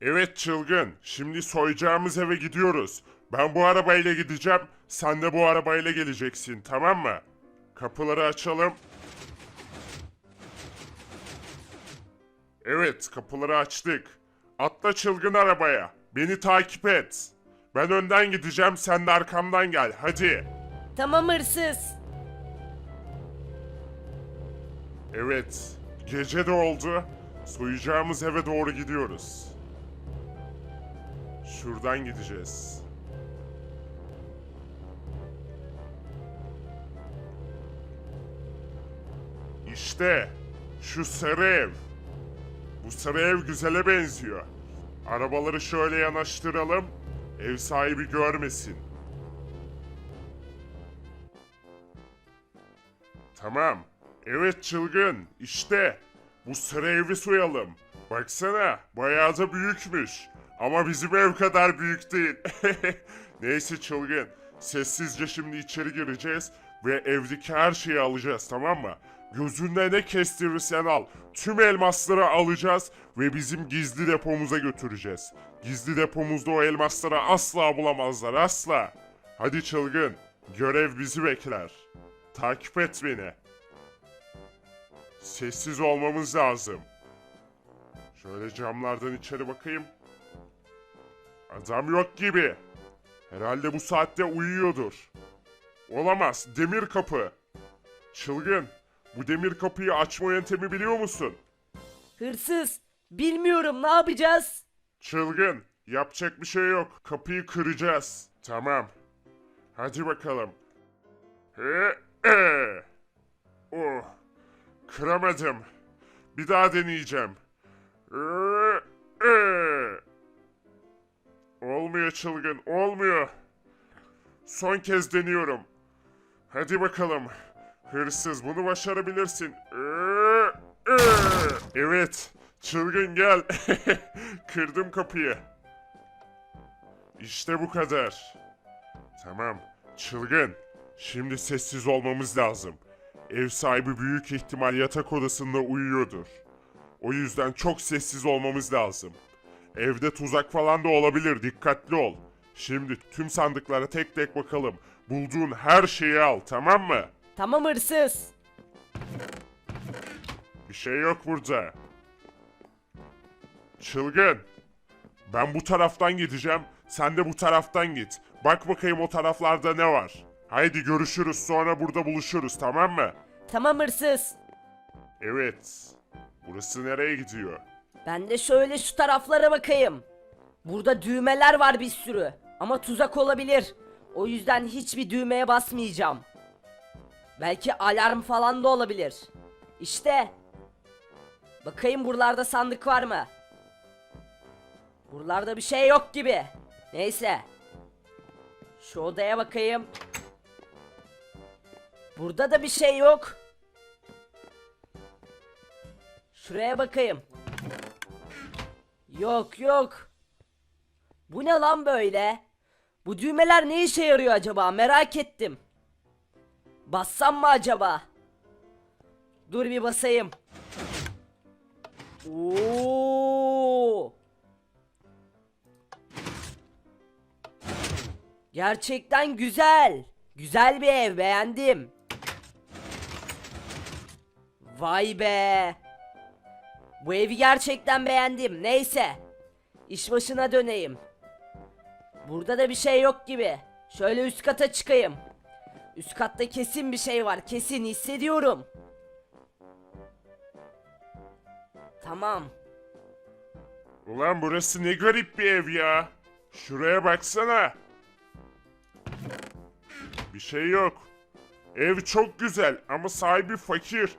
Evet çılgın. Şimdi soyacağımız eve gidiyoruz. Ben bu arabayla gideceğim. Sen de bu arabayla geleceksin tamam mı? Kapıları açalım. Evet kapıları açtık. Atla çılgın arabaya. Beni takip et. Ben önden gideceğim sen de arkamdan gel hadi. Tamam hırsız. Evet gece de oldu. Soyacağımız eve doğru gidiyoruz. Şuradan gideceğiz. İşte şu sarı ev. Bu sarı ev güzele benziyor. Arabaları şöyle yanaştıralım. Ev sahibi görmesin. Tamam. Evet çılgın. İşte. Bu sarı evi soyalım. Baksana. Bayağı da büyükmüş. Ama bizim ev kadar büyük değil. Neyse çılgın. Sessizce şimdi içeri gireceğiz. Ve evdeki her şeyi alacağız tamam mı? Gözünde ne kestirirsen al. Tüm elmasları alacağız ve bizim gizli depomuza götüreceğiz. Gizli depomuzda o elmasları asla bulamazlar asla. Hadi çılgın. Görev bizi bekler. Takip et beni. Sessiz olmamız lazım. Şöyle camlardan içeri bakayım. Adam yok gibi. Herhalde bu saatte uyuyordur. Olamaz. Demir kapı. Çılgın. Bu demir kapıyı açma yöntemi biliyor musun? Hırsız. Bilmiyorum ne yapacağız? Çılgın. Yapacak bir şey yok. Kapıyı kıracağız. Tamam. Hadi bakalım. He, e. Oh. Kıramadım. Bir daha deneyeceğim. E, Olmuyor çılgın, olmuyor. Son kez deniyorum. Hadi bakalım. Hırsız bunu başarabilirsin. Evet. Çılgın gel. Kırdım kapıyı. İşte bu kadar. Tamam. Çılgın. Şimdi sessiz olmamız lazım. Ev sahibi büyük ihtimal yatak odasında uyuyordur. O yüzden çok sessiz olmamız lazım. Evde tuzak falan da olabilir. Dikkatli ol. Şimdi tüm sandıklara tek tek bakalım. Bulduğun her şeyi al, tamam mı? Tamam hırsız. Bir şey yok burada. Çılgın. Ben bu taraftan gideceğim. Sen de bu taraftan git. Bak bakayım o taraflarda ne var. Haydi görüşürüz sonra burada buluşuruz tamam mı? Tamam hırsız. Evet. Burası nereye gidiyor? Ben de şöyle şu taraflara bakayım. Burada düğmeler var bir sürü. Ama tuzak olabilir. O yüzden hiçbir düğmeye basmayacağım. Belki alarm falan da olabilir. İşte. Bakayım buralarda sandık var mı? Buralarda bir şey yok gibi. Neyse. Şu odaya bakayım. Burada da bir şey yok. Şuraya bakayım. Yok yok. Bu ne lan böyle? Bu düğmeler ne işe yarıyor acaba merak ettim. Bassam mı acaba? Dur bir basayım. Oo! Gerçekten güzel. Güzel bir ev beğendim. Vay be. Bu evi gerçekten beğendim. Neyse. İş başına döneyim. Burada da bir şey yok gibi. Şöyle üst kata çıkayım. Üst katta kesin bir şey var. Kesin hissediyorum. Tamam. Ulan burası ne garip bir ev ya. Şuraya baksana. Bir şey yok. Ev çok güzel ama sahibi fakir.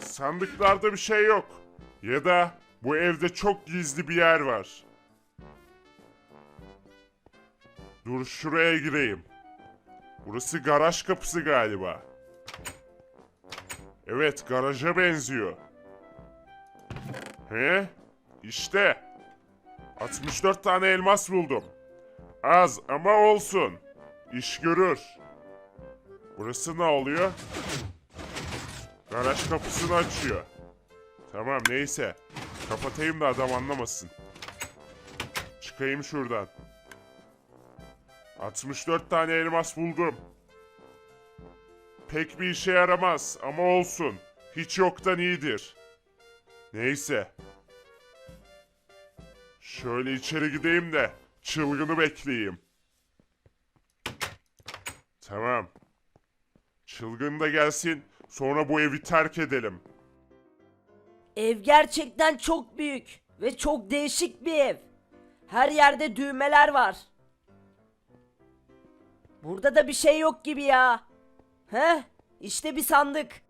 Sandıklarda bir şey yok. Ya da bu evde çok gizli bir yer var. Dur şuraya gireyim. Burası garaj kapısı galiba. Evet garaja benziyor. He? İşte. 64 tane elmas buldum. Az ama olsun. İş görür. Burası ne oluyor? Garaj kapısını açıyor. Tamam neyse. Kapatayım da adam anlamasın. çıkayım şuradan. 64 tane elmas buldum. Pek bir işe yaramaz ama olsun. Hiç yoktan iyidir. Neyse. Şöyle içeri gideyim de çılgını bekleyeyim. Tamam. Çılgın da gelsin. Sonra bu evi terk edelim. Ev gerçekten çok büyük ve çok değişik bir ev. Her yerde düğmeler var. Burada da bir şey yok gibi ya. He? İşte bir sandık.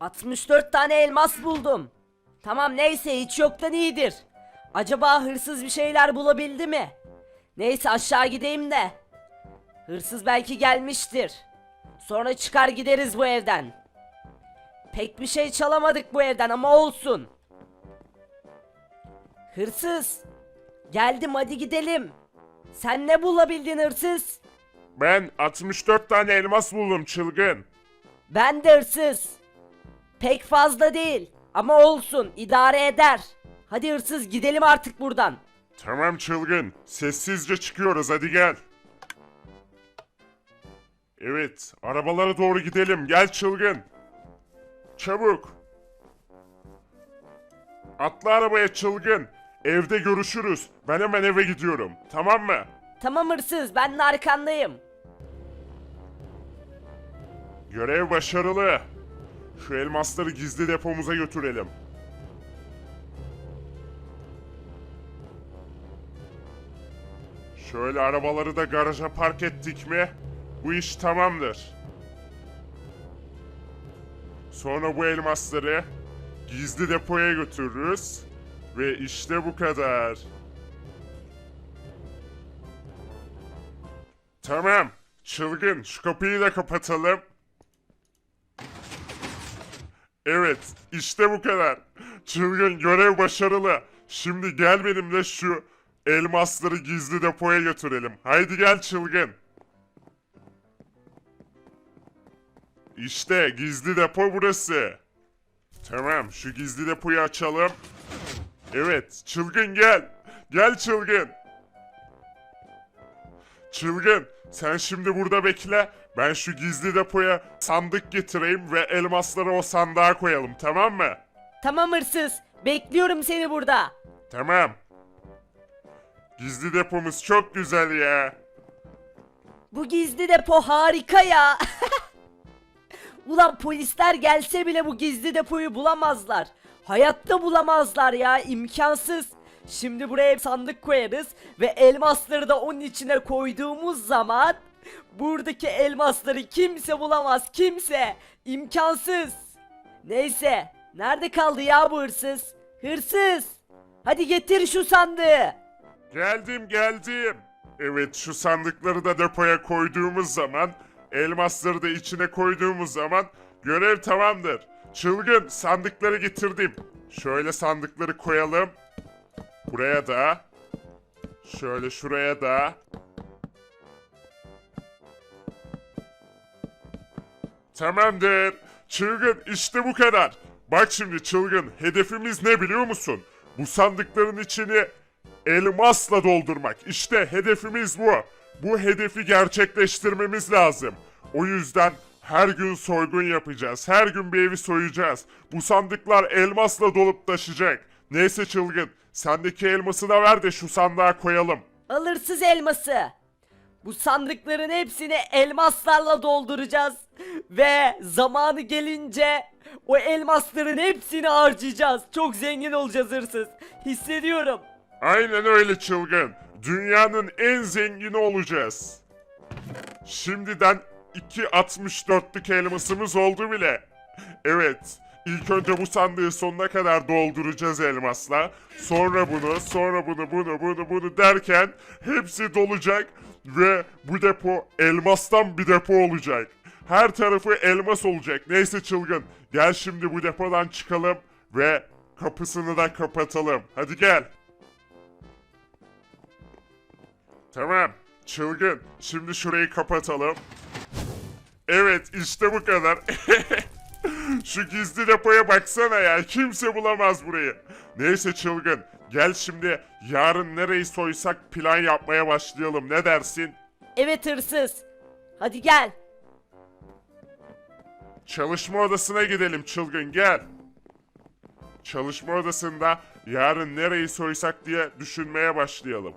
64 tane elmas buldum. Tamam neyse hiç yoktan iyidir. Acaba hırsız bir şeyler bulabildi mi? Neyse aşağı gideyim de. Hırsız belki gelmiştir. Sonra çıkar gideriz bu evden. Pek bir şey çalamadık bu evden ama olsun. Hırsız. Geldim hadi gidelim. Sen ne bulabildin hırsız? Ben 64 tane elmas buldum çılgın. Ben de hırsız. Pek fazla değil ama olsun idare eder. Hadi hırsız gidelim artık buradan. Tamam çılgın. Sessizce çıkıyoruz hadi gel. Evet, arabalara doğru gidelim. Gel çılgın. Çabuk. Atla arabaya çılgın. Evde görüşürüz. Ben hemen eve gidiyorum. Tamam mı? Tamam hırsız ben de arkandayım. Görev başarılı. Şu elmasları gizli depomuza götürelim. Şöyle arabaları da garaja park ettik mi? Bu iş tamamdır. Sonra bu elmasları gizli depoya götürürüz. Ve işte bu kadar. Tamam. Çılgın şu kapıyı da kapatalım. Evet, işte bu kadar. Çılgın görev başarılı. Şimdi gel benimle şu elmasları gizli depoya götürelim. Haydi gel çılgın. İşte gizli depo burası. Tamam, şu gizli depoyu açalım. Evet, çılgın gel. Gel çılgın. Çılgın, sen şimdi burada bekle. Ben şu gizli depoya sandık getireyim ve elmasları o sandığa koyalım, tamam mı? Tamam hırsız bekliyorum seni burada. Tamam. Gizli depomuz çok güzel ya. Bu gizli depo harika ya. Ulan polisler gelse bile bu gizli depoyu bulamazlar. Hayatta bulamazlar ya imkansız. Şimdi buraya sandık koyarız ve elmasları da onun içine koyduğumuz zaman buradaki elmasları kimse bulamaz kimse. İmkansız. Neyse nerede kaldı ya bu hırsız? Hırsız. Hadi getir şu sandığı. Geldim geldim. Evet şu sandıkları da depoya koyduğumuz zaman, elmasları da içine koyduğumuz zaman görev tamamdır. Çılgın sandıkları getirdim. Şöyle sandıkları koyalım. Buraya da. Şöyle şuraya da. Tamamdır. Çılgın işte bu kadar. Bak şimdi çılgın hedefimiz ne biliyor musun? Bu sandıkların içini elmasla doldurmak. İşte hedefimiz bu. Bu hedefi gerçekleştirmemiz lazım. O yüzden her gün soygun yapacağız. Her gün bir evi soyacağız. Bu sandıklar elmasla dolup taşacak. Neyse çılgın, sendeki elması da ver de şu sandığa koyalım. Alırsız elması. Bu sandıkların hepsini elmaslarla dolduracağız. Ve zamanı gelince o elmasların hepsini harcayacağız. Çok zengin olacağız hırsız. Hissediyorum. Aynen öyle çılgın. Dünyanın en zengini olacağız. Şimdiden iki 64'lük elmasımız oldu bile. Evet. İlk önce bu sandığı sonuna kadar dolduracağız elmasla. Sonra bunu, sonra bunu, bunu, bunu, bunu derken hepsi dolacak ve bu depo elmastan bir depo olacak. Her tarafı elmas olacak. Neyse çılgın. Gel şimdi bu depodan çıkalım ve kapısını da kapatalım. Hadi gel. Tamam. Çılgın. Şimdi şurayı kapatalım. Evet işte bu kadar. Şu gizli depoya baksana ya. Kimse bulamaz burayı. Neyse çılgın. Gel şimdi yarın nereyi soysak plan yapmaya başlayalım. Ne dersin? Evet hırsız. Hadi gel. Çalışma odasına gidelim çılgın gel. Çalışma odasında yarın nereyi soysak diye düşünmeye başlayalım.